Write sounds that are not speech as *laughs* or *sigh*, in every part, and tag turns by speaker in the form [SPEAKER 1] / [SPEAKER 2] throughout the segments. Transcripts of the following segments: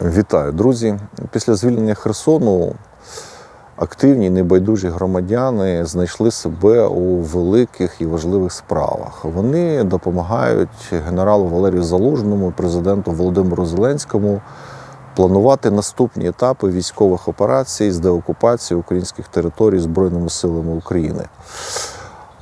[SPEAKER 1] Вітаю, друзі. Після звільнення Херсону активні небайдужі громадяни знайшли себе у великих і важливих справах. Вони допомагають генералу Валерію Залужному, президенту Володимиру Зеленському планувати наступні етапи військових операцій з деокупації українських територій Збройними силами України.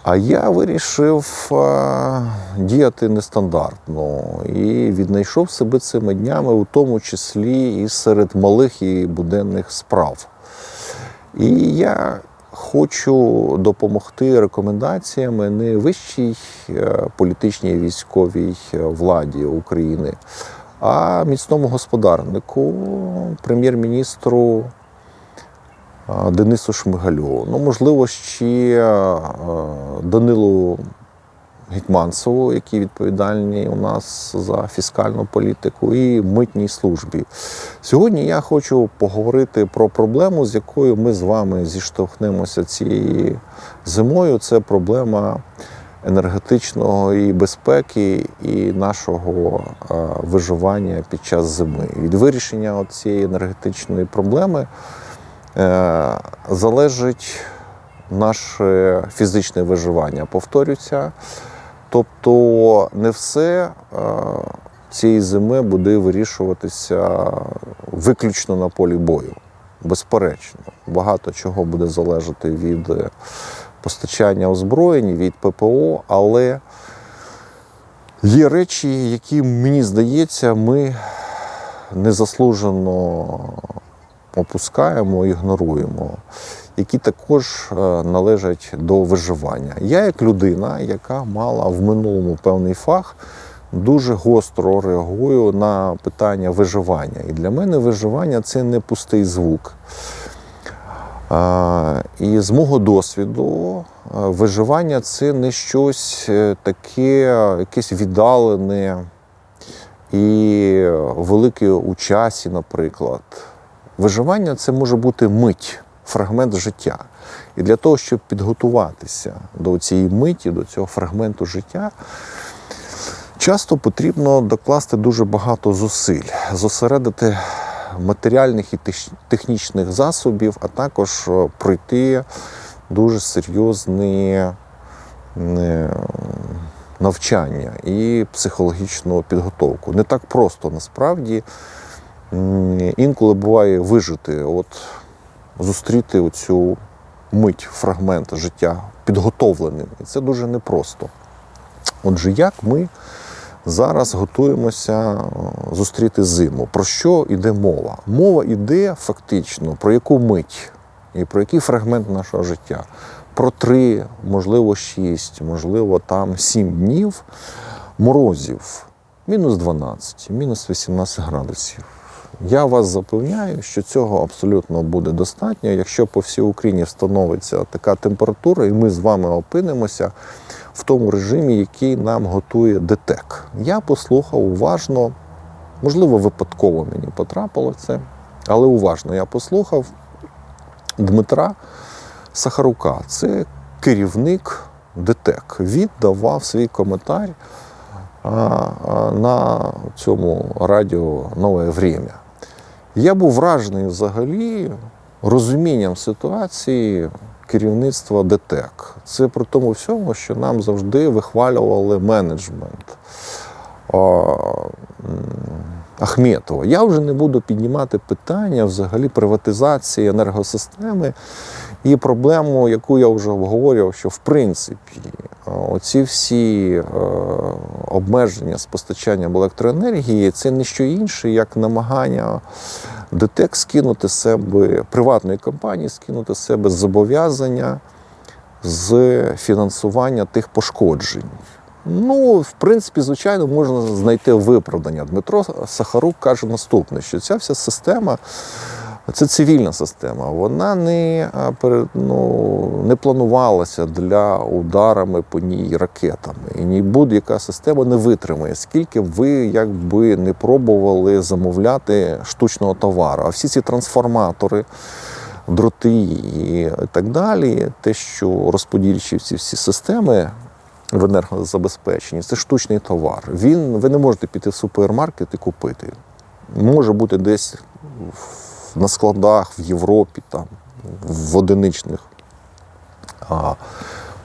[SPEAKER 1] А я вирішив е, діяти нестандартно і віднайшов себе цими днями, у тому числі і серед малих і буденних справ. І я хочу допомогти рекомендаціями не вищій е, політичній військовій е, владі України, а міцному господарнику, прем'єр-міністру Денису Шмигалю. Ну, можливо, ще Данилу Гетьманцеву, які відповідальні у нас за фіскальну політику, і митній службі. Сьогодні я хочу поговорити про проблему, з якою ми з вами зіштовхнемося цією зимою. Це проблема енергетичної безпеки і нашого виживання під час зими. Від вирішення цієї енергетичної проблеми залежить наше фізичне виживання. Повторюся. Тобто не все е, цієї зими буде вирішуватися виключно на полі бою. Безперечно, багато чого буде залежати від е, постачання озброєнь, від ППО, але є речі, які, мені здається, ми незаслужено опускаємо, ігноруємо, які також е, належать до виживання. Я, як людина, яка мала в минулому певний фах, дуже гостро реагую на питання виживання. І для мене виживання це не пустий звук. І з мого досвіду, е, виживання це не щось е, таке, якесь віддалене і велике у часі, наприклад. Виживання це може бути мить, фрагмент життя. І для того, щоб підготуватися до цієї миті, до цього фрагменту життя, часто потрібно докласти дуже багато зусиль, зосередити матеріальних і технічних засобів, а також е, пройти дуже серйозне е, навчання і психологічну підготовку. Не так просто насправді. Інколи буває вижити, от зустріти оцю мить, фрагмент життя підготовленим. І це дуже непросто. Отже, як ми зараз готуємося е, зустріти зиму? Про що йде мова? Мова йде фактично про яку мить і про який фрагмент нашого життя? Про три, можливо, шість, можливо, там сім днів морозів, мінус 12, мінус 18 градусів. Я вас запевняю, що цього абсолютно буде достатньо, якщо по всій Україні встановиться така температура, і ми з вами опинимося в тому режимі, який нам готує ДТЕК. Я послухав уважно, можливо, випадково мені потрапило це, але уважно я послухав Дмитра Сахарука. Це керівник ДТЕК. Він давав свій коментар на цьому радіо Нове Время. Я був вражений взагалі розумінням ситуації керівництва ДТЕК. Це при тому всьому, що нам завжди вихвалювали менеджмент. Ахметова. Я вже не буду піднімати питання взагалі приватизації енергосистеми і проблему, яку я вже обговорював, що в принципі оці всі е, обмеження з постачанням електроенергії це не що інше, як намагання ДТЕК скинути себе приватної компанії, скинути себе зобов'язання з фінансування тих пошкоджень. Ну, в принципі, звичайно, можна знайти виправдання. Дмитро Сахарук каже наступне: що ця вся система це цивільна система. Вона не, ну, не планувалася для ударами по ній ракетами. І ні будь-яка система не витримає, скільки ви якби не пробували замовляти штучного товару. А всі ці трансформатори. Дроти і так далі, те, що розподільчі ці всі системи в енергозабезпеченні, це штучний товар. Він, ви не можете піти в супермаркет і купити. може бути десь в- на складах в Європі, там, в одиничних а,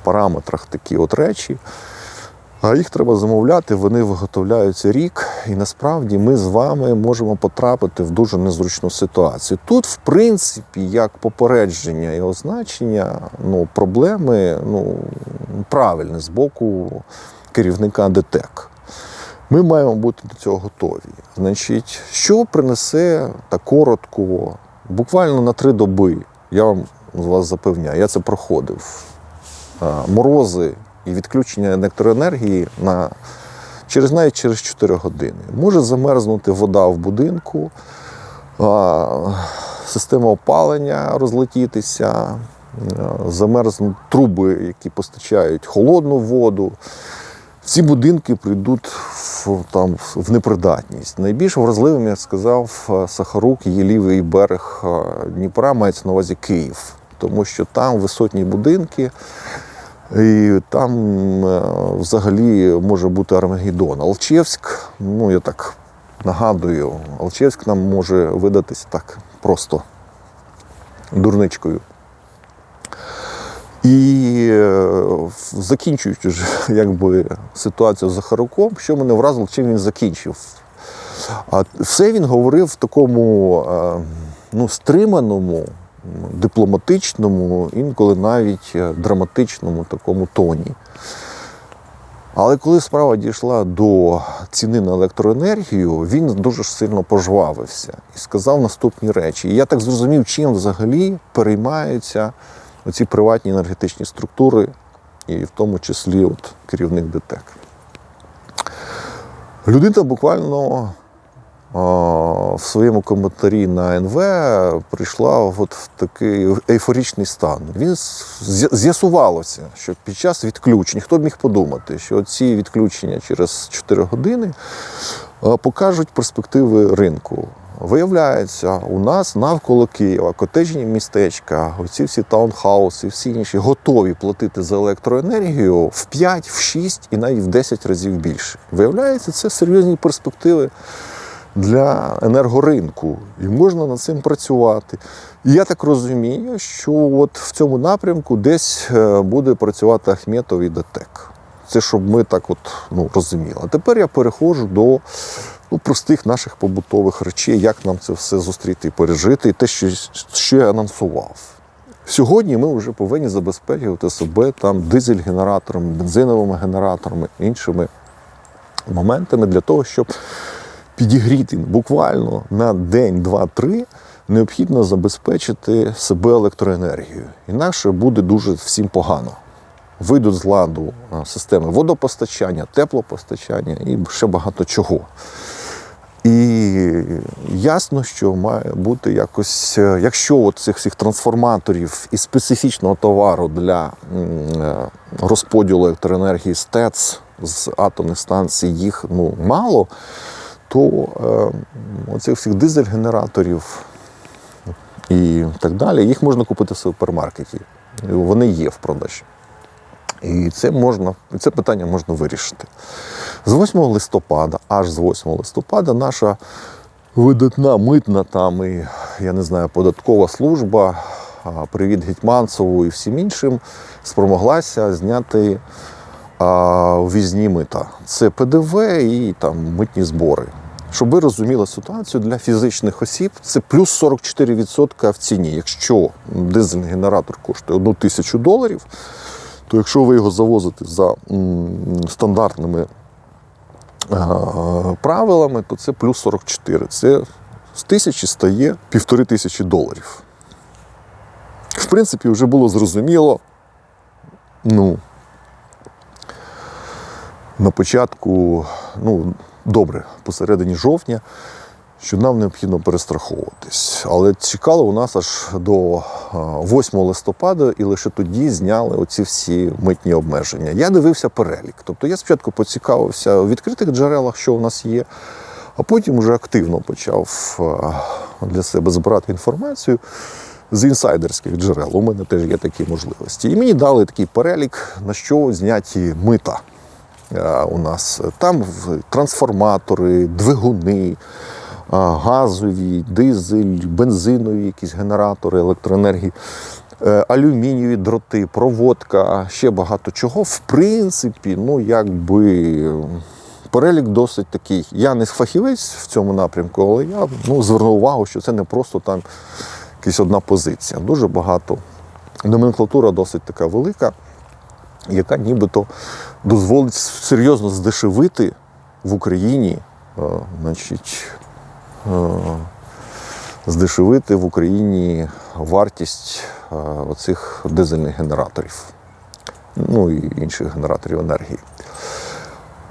[SPEAKER 1] параметрах такі от речі. А їх треба замовляти, вони виготовляються рік, і насправді ми з вами можемо потрапити в дуже незручну ситуацію. Тут, в принципі, як попередження і означення, ну, проблеми ну, правильне з боку керівника ДТЕК. Ми маємо бути до цього готові. Значить, що принесе так коротко, буквально на три доби, я вам з вас запевняю, я це проходив. Морози і відключення електроенергії на, через навіть через 4 години. Може замерзнути вода в будинку, система опалення розлетітися, замерзнуть труби, які постачають холодну воду. Всі будинки прийдуть в, там, в непридатність. Найбільш вразливим, як сказав е, Сахарук, є лівий берег е, Дніпра, мається на увазі Київ, тому що там висотні будинки, і там е, взагалі може бути Армагеддон. Алчевськ, ну я так нагадую, Алчевськ нам може видатися так просто дурничкою. І е, закінчуючи *laughs* якби, ситуацію з Захаруком, що мене вразило, чим він закінчив. А все він говорив в такому е, ну, стриманому, дипломатичному, інколи навіть е, драматичному такому тоні. Але коли справа дійшла до ціни на електроенергію, він дуже сильно пожвавився і сказав наступні речі. І я так зрозумів, чим взагалі переймаються оці приватні енергетичні структури, і в тому числі от керівник ДТЕК. Людина буквально а, в своєму коментарі на НВ прийшла от в такий ейфоричний стан. Він з'ясувалося, що під час відключень, хто б міг подумати, що ці відключення через 4 години покажуть перспективи ринку. Виявляється, у нас навколо Києва котеджні містечка, оці всі таунхауси, всі інші готові платити за електроенергію в 5, в 6 і навіть в 10 разів більше. Виявляється, це серйозні перспективи для енергоринку, і можна над цим працювати. І я так розумію, що от в цьому напрямку десь е, буде працювати Ахметов і ДТЕК. Це щоб ми так от ну, розуміли. А тепер я переходжу до ну, простих наших побутових речей, як нам це все зустріти і пережити, і те, що, що я анонсував. Сьогодні ми вже повинні забезпечувати себе там дизель-генераторами, бензиновими генераторами, іншими моментами для того, щоб підігріти буквально на день, два-три, необхідно забезпечити себе електроенергією. Інакше буде дуже всім погано. Вийдуть з ладу системи водопостачання, теплопостачання і ще багато чого. Ясно, що має бути якось, е, якщо цих всіх трансформаторів і специфічного товару для е, розподілу електроенергії з ТЕЦ, з атомних станцій, їх ну, мало, то е, оцих всіх дизель-генераторів і так далі, їх можна купити в супермаркеті. Вони є в продажі. І це можна, це питання можна вирішити. З 8 листопада, аж з 8 листопада, наша видатна митна там і, я не знаю, податкова служба, привіт Гетьманцеву і всім іншим, спромоглася зняти а, ввізні мита. Це ПДВ і там митні збори. Щоб ви розуміли ситуацію для фізичних осіб, це плюс 44% в ціні. Якщо дизельний генератор коштує 1 тисячу доларів, то якщо ви його завозите за стандартними правилами, то це плюс 44. Це з тисячі стає півтори тисячі доларів. В принципі, вже було зрозуміло, ну, на початку, ну, добре, посередині жовтня, що нам необхідно перестраховуватись. Але чекали у нас аж до 8 листопада, і лише тоді зняли оці всі митні обмеження. Я дивився перелік. Тобто я спочатку поцікавився у відкритих джерелах, що у нас є, а потім вже активно почав для себе збирати інформацію. З інсайдерських джерел у мене теж є такі можливості. І мені дали такий перелік, на що зняті мита е, у нас. Там трансформатори, двигуни, газові, дизель, бензинові якісь генератори електроенергії, е, алюмінієві дроти, проводка, ще багато чого. В принципі, ну якби. Перелік досить такий. Я не фахівець в цьому напрямку, але я ну, звернув увагу, що це не просто там якась одна позиція. Дуже багато. Номенклатура досить така велика, яка нібито дозволить серйозно здешевити в Україні, е, значить, здешевити в Україні вартість е, оцих дизельних генераторів, ну і інших генераторів енергії.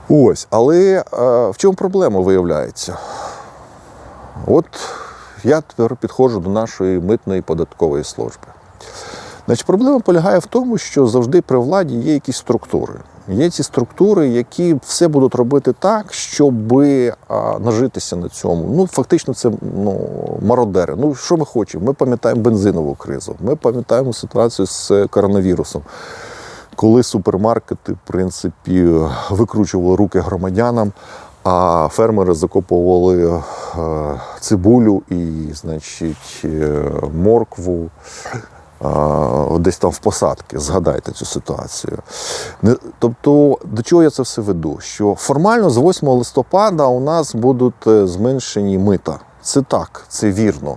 [SPEAKER 1] Ось, але е, в чому проблема виявляється? От я тепер підходжу до нашої митної податкової служби. Значить, проблема полягає в тому, що завжди при владі є якісь структури. Є ці структури, які все будуть робити так, щоб нажитися на цьому. Ну, фактично, це ну, мародери. Ну, що ми хочемо? Ми пам'ятаємо бензинову кризу, ми пам'ятаємо ситуацію з коронавірусом коли супермаркети, в принципі, викручували руки громадянам, а фермери закопували е, цибулю і, значить, е, моркву. Десь там в посадки, згадайте цю ситуацію. Тобто, до чого я це все веду? Що формально з 8 листопада у нас будуть е, зменшені мита. Це так, це вірно.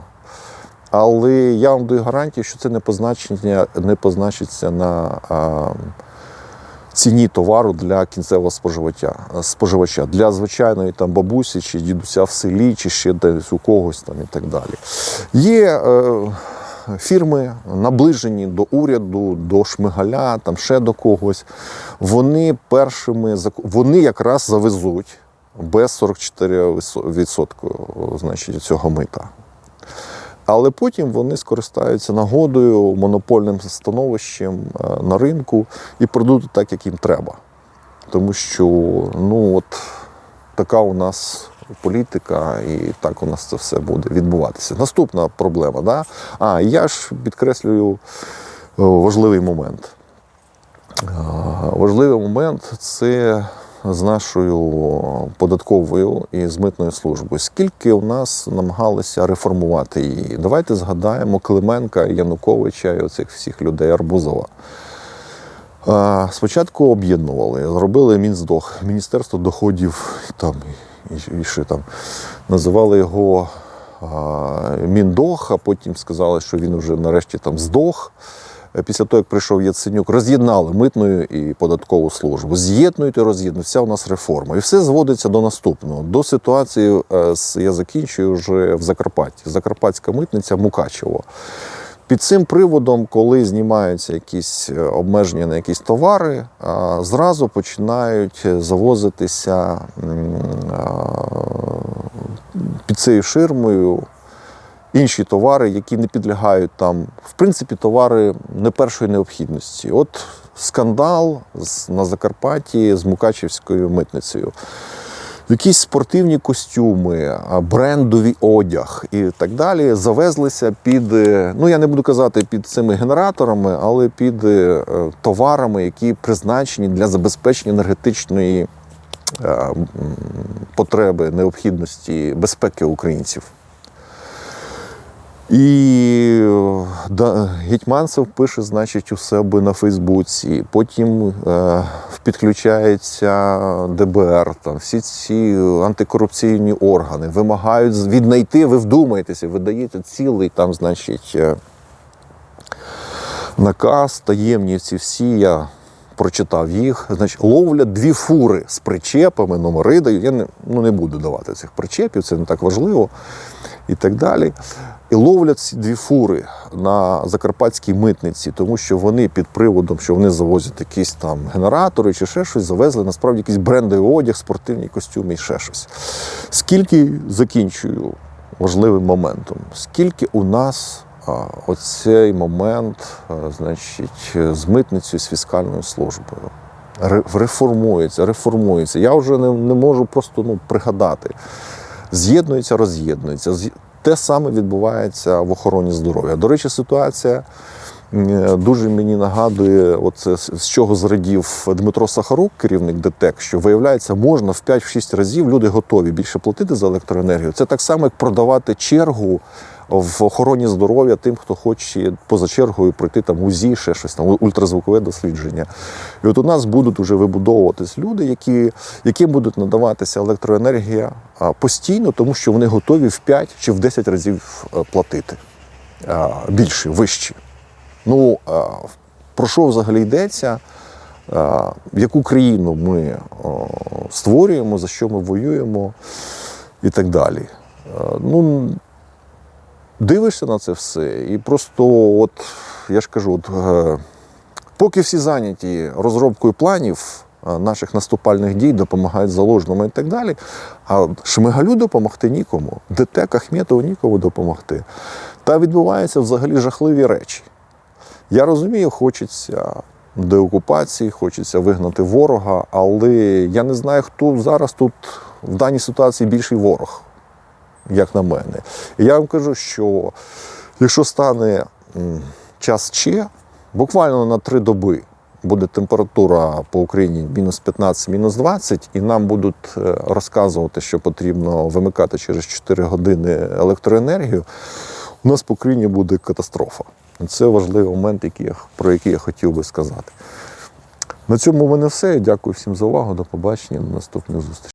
[SPEAKER 1] Але я вам даю гарантію, що це не позначення не позначиться на а, ціні товару для кінцевого споживача, споживача, для звичайної там бабусі чи дідуся в селі, чи ще десь у когось там і так далі. Є е, фірми, наближені до уряду, до Шмигаля, там ще до когось. Вони першими вони якраз завезуть без 44% значить, цього мита. Але потім вони скористаються нагодою, монопольним становищем е, на ринку і продадуть так, як їм треба. Тому що ну от така у нас політика, і так у нас це все буде відбуватися. Наступна проблема, да? А я ж підкреслюю важливий момент. Важливий момент це з нашою податковою і з митною службою. Скільки у нас намагалися реформувати її? Давайте згадаємо Клименка, Януковича і оцих всіх людей Арбузова. Спочатку об'єднували, зробили Мінздох, Міністерство доходів там, і, там. Називали його Міндох, а потім сказали, що він вже нарешті там здох. Е, Після того, як прийшов Яценюк, роз'єднали митну і податкову службу. З'єднують і роз'єднують. Вся у нас реформа. І все зводиться до наступного. До ситуації е, я закінчую вже в Закарпатті. Закарпатська митниця Мукачево. Під цим приводом, коли знімаються якісь е, обмеження на якісь товари, зразу починають завозитися під цією ширмою інші товари, які не підлягають там, в принципі, товари не першої необхідності. От скандал на Закарпатті з Мукачівською митницею. Якісь спортивні костюми, а, брендовий одяг і так далі завезлися під, е, ну я не буду казати під цими генераторами, але під е, е, товарами, які призначені для забезпечення енергетичної е, потреби, необхідності безпеки українців. І е, да, Гетьманцев пише, значить, у себе на Фейсбуці. Потім е, підключається ДБР, там всі ці антикорупційні органи вимагають віднайти, ви вдумаєтеся, ви даєте цілий там, значить, е, наказ, таємні ці всі. Я прочитав їх. Значить, ловлять дві фури з причепами, номери дають. Я не, ну, не буду давати цих причепів, це не так важливо. І так далі. І ловлять ці дві фури на закарпатській митниці, тому що вони під приводом, що вони завозять якісь там генератори чи ще щось, завезли насправді якийсь брендовий одяг, спортивні костюми і ще щось. Скільки закінчую важливим моментом, скільки у нас оцей момент, значить, з митницею, з фіскальною службою. Реформується, реформується. Я вже не, не можу просто ну, пригадати. З'єднується, роз'єднується. Те саме відбувається в охороні здоров'я. До речі, ситуація дуже мені нагадує, з з чого зрадів Дмитро Сахарук, керівник ДТЕК, що виявляється, можна в 5-6 разів люди готові більше платити за електроенергію. Це так само, як продавати чергу в охороні здоров'я тим, хто хоче поза чергою пройти там УЗІ, ще щось там, ультразвукове дослідження. І от у нас будуть вже вибудовуватись люди, які, яким будуть надаватися електроенергія постійно, тому що вони готові в 5 чи в 10 разів е, платити більше, вищі. Ну, про що взагалі йдеться? Яку країну ми створюємо, за що ми воюємо і так далі. Ну, дивишся на це все, і просто, от, я ж кажу, от, е, поки всі зайняті розробкою планів е, наших наступальних дій, допомагають заложному і так далі, а Шмигалю допомогти нікому, ДТЕК Ахметову нікому допомогти. Та відбуваються взагалі жахливі речі. Я розумію, хочеться деокупації, хочеться вигнати ворога, але я не знаю, хто зараз тут в даній ситуації більший ворог, як на мене. І я вам кажу, що якщо стане час Че, буквально на три доби буде температура по Україні мінус 15, мінус 20, і нам будуть е, розказувати, що потрібно вимикати через 4 години електроенергію, у нас по Україні буде катастрофа. Це важливий момент, про який я хотів би сказати. На цьому в мене все. Дякую всім за увагу. До побачення. До наступних зустрічей.